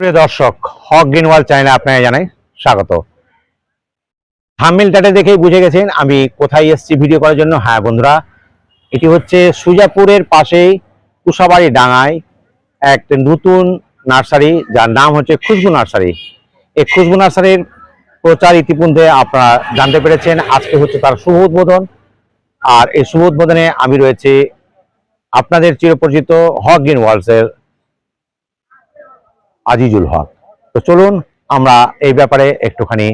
প্রিয় দর্শক, হক গ্রিন ওয়াল চ্যানেলে আপনাকে জানাই স্বাগত। থাম্বনেলটাতে দেখেই বুঝে গেছেন আমি কোথায় এসেছি ভিডিও করার জন্য। হ্যাঁ বন্ধুরা, এটি হচ্ছে সুজাপুরের পাশেই কুশাবাড়ি ডাঙায় এক নতুন নার্সারি, যার নাম হচ্ছে খুশবু নার্সারি। এই খুশবু নার্সারির প্রচার ইতিমধ্যে আপনারা জানতে পেরেছেন। আজকে হচ্ছে তার শুভ উদ্বোধন। আর এই শুভ উদ্বোধনে আমি রয়েছে আপনাদের চিরপরিচিত হক গ্রিন ওয়ার্লসের আজিজুল হক। তো চলুন আমরা এই ব্যাপারে একটুখানি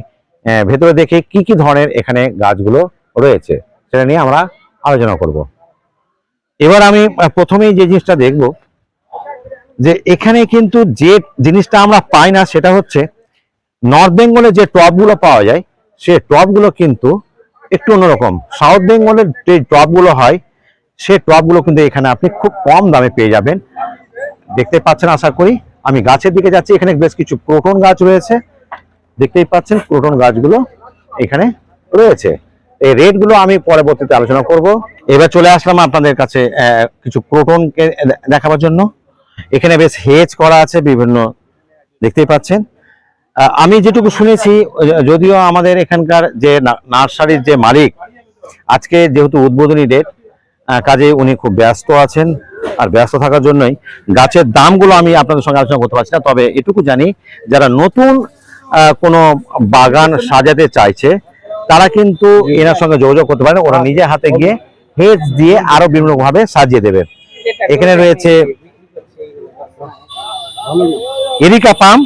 ভেতরে দেখে কি কি ধরনের এখানে গাছগুলো রয়েছে। সেটা নিয়ে আমরা আলোচনা করব। এবার আমি প্রথমেই যে জিনিসটা দেখব, যে এখানে কিন্তু যে জিনিসটা আমরা পাই না, সেটা হচ্ছে নর্থ বেঙ্গলে যে টপগুলো পাওয়া যায় সে টপগুলো কিন্তু একটু অন্যরকম। সাউথ বেঙ্গলের যে টপগুলো হয় সে টপগুলো কিন্তু এখানে আপনি খুব কম দামে পেয়ে যাবেন। দেখতে পাচ্ছেন, আশা করি আমি গাছের দিকে যাচ্ছি, এখানে বেশ কিছু ক্রোটন গাছ রয়েছে। দেখতেই পাচ্ছেন ক্রোটন গাছগুলো এখানে রয়েছে। এই রেটগুলো আমি পরবর্তীতে আলোচনা করব। এবার চলে আসলাম আপনাদের কাছে কিছু ক্রোটনকে দেখাবার জন্য। এখানে বেশ হেজ করা আছে বিভিন্ন, দেখতেই পাচ্ছেন। আমি যেটুকু শুনেছি, যদিও আমাদের এখানকার যে নার্সারির যে মালিক, আজকে যেহেতু উদ্বোধনী ডেট কাজে উনি খুব ব্যস্ত আছেন। আর ব্যস্ত থাকার জন্যই গাছের দামগুলো আমি আপনাদের সঙ্গে আলোচনা করতে পারছি না। তবে এটুকু জানি যারা নতুন কোনো বাগান সাজাতে চাইছে তারা কিন্তু এনার সঙ্গে যোগাযোগ করতে পারেন। ওরা নিজে হাতে গিয়ে হেজ দিয়ে আরও বিভিন্ন ভাবে সাজিয়ে দেবে। এখানে রয়েছে এরিকা পাম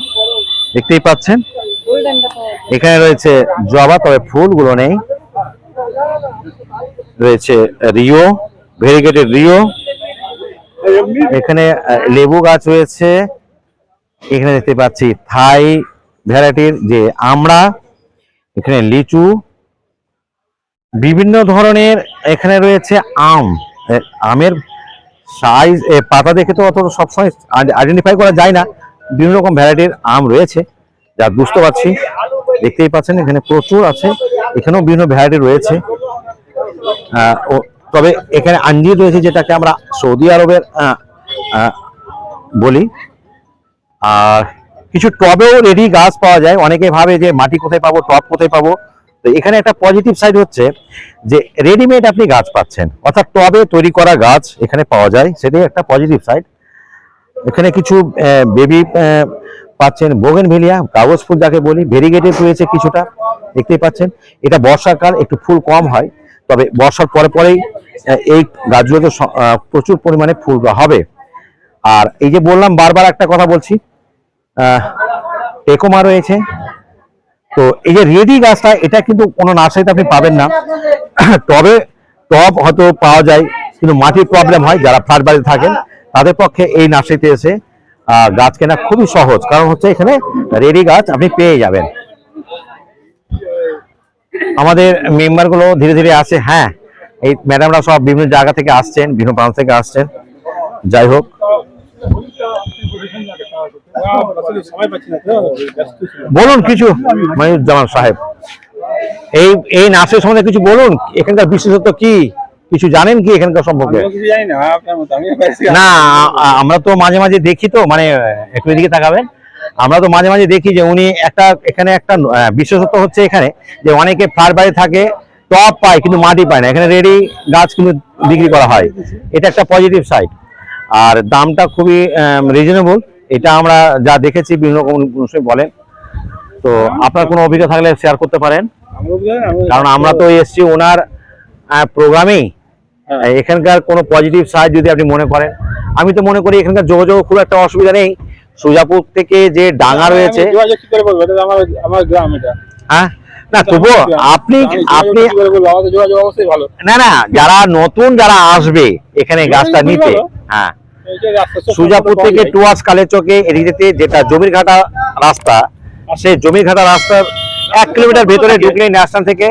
দেখতেই পাচ্ছেন। এখানে রয়েছে জবা তবে ফুলগুলো নেই। রয়েছে রিও ভেরিগেটেড রিও। এখানে লেবু গাছ রয়েছে। এখানে দেখতে পাচ্ছি থাই ভ্যারাইটির যে আমড়া এখানে লিচু, বিভিন্ন ধরনের এখানে রয়েছে আম। আমের সাইজ পাতা দেখে তো অত সবসময় আইডেন্টিফাই করা যায় না। বিভিন্ন রকম ভ্যারাইটির আম রয়েছে, যা বুঝতে পারছি। দেখতেই পাচ্ছেন, এখানে প্রচুর আছে। এখানেও বিভিন্ন ভ্যারাইটি রয়েছে। তবে এখানে আঞ্জির রয়েছে যেটাকে আমরা সৌদি আরবের বলি। আর কিছু টবেও রেডি গাছ পাওয়া যায়। অনেকে ভাবে যে মাটি কোথায় পাবো, টব কোথায় পাবো। তো এখানে একটা পজিটিভ সাইড হচ্ছে যে রেডিমেড আপনি গাছ পাচ্ছেন। অর্থাৎ টবে তৈরি করা গাছ এখানে পাওয়া যায়। সেটাই একটা পজিটিভ সাইড এখানে কিছু বেবি পাচ্ছেন বোগেন ভেলিয়া কাগজ ফুল যাকে বলি। ভেরিগেটেড রয়েছে কিছুটা, দেখতেই পাচ্ছেন। এটা বর্ষাকাল, একটু ফুল কম হয়। তবে বর্ষার পরে পরেই এই গাছগুলোতে প্রচুর পরিমাণে ফুল হবে। আর এই যে বললাম, বারবার একটা কথা বলছি টেকোমা রয়েছে। তো এই যে রেডি গাছটা, এটা কিন্তু কোনো নার্সারিতে আপনি পাবেন না। তবে টব হয়তো পাওয়া যায়, কিন্তু মাটির প্রবলেম হয়, যারা ফ্ল্যাট বাড়িতে থাকেন, তাদের পক্ষে এই নার্সারিতে এসে গাছ কেনা খুবই সহজ। কারণ হচ্ছে এখানে রেডি গাছ আপনি পেয়ে যাবেন। আমাদের মেম্বারগুলো ধীরে ধীরে আসে হ্যাঁ এই ম্যাডামরা সব বিভিন্ন জায়গা থেকে আসছেন বিভিন্ন প্রান্ত থেকে আসছেন। যাই হোক। বলুন কিছু মহিউজ্জামান সাহেব। এই এই নার্সের সম্বন্ধে কিছু বলুন এখানকার বিশেষত্ব কি? কিছু জানেন কি এখানকার সম্পর্কে? না আমরা তো মাঝে মাঝে দেখি তো মানে একটু এদিকে তাকাবেন। আমরা তো মাঝে মাঝে দেখি যে উনি একটা এখানে একটা বিশেষত্ব হচ্ছে এখানে যে অনেকে ফ্লাট বাড়ি থাকে টপ পায় কিন্তু মাটি পায় না। এখানে রেডি গাছ কিন্তু বিক্রি করা হয়। এটা একটা পজিটিভ সাইড আর দামটা খুবই রিজনেবল এটা আমরা যা দেখেছি বিভিন্ন রকম বলেন। তো আপনার কোনো অভিজ্ঞতা থাকলে শেয়ার করতে পারেন। কারণ আমরা তো এসছি ওনার প্রোগ্রামেই হ্যাঁ। এখানকার কোনো পজিটিভ সাইড যদি আপনি মনে করেন। আমি তো মনে করি এখানকার যোগাযোগ খুব একটা অসুবিধা নেই। সুজাপুর থেকে যে ডাঙা রয়েছে। আমার গ্রাম এটা। হ্যাঁ? না তবুও আপনি আপনি যারা নতুন যারা আসবে এখানে গাছটা নিতে হ্যাঁ। সুজাপুর থেকে। কালেচকে এদিক যেটা জমির ঘাটা রাস্তা সেই জমির ঘাটা রাস্তার এক কিলোমিটার ভেতরে ঢুকলেই ন্যাশনাল থেকে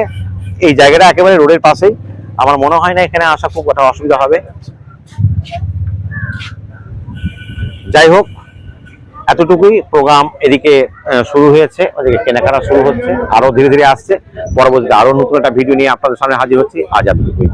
এই জায়গাটা একেবারে রোডের পাশেই। আমার মনে হয় না এখানে আসা খুব একটা অসুবিধা হবে। যাই হোক এতটুকুই প্রোগ্রাম এদিকে শুরু হয়েছে, ওদিকে কেনাকাটা শুরু হচ্ছে, আরও ধীরে ধীরে আসছে। পরবর্তীতে আরও নতুন একটা ভিডিও নিয়ে আপনাদের সামনে হাজির হচ্ছি। আজ এতটুকুই।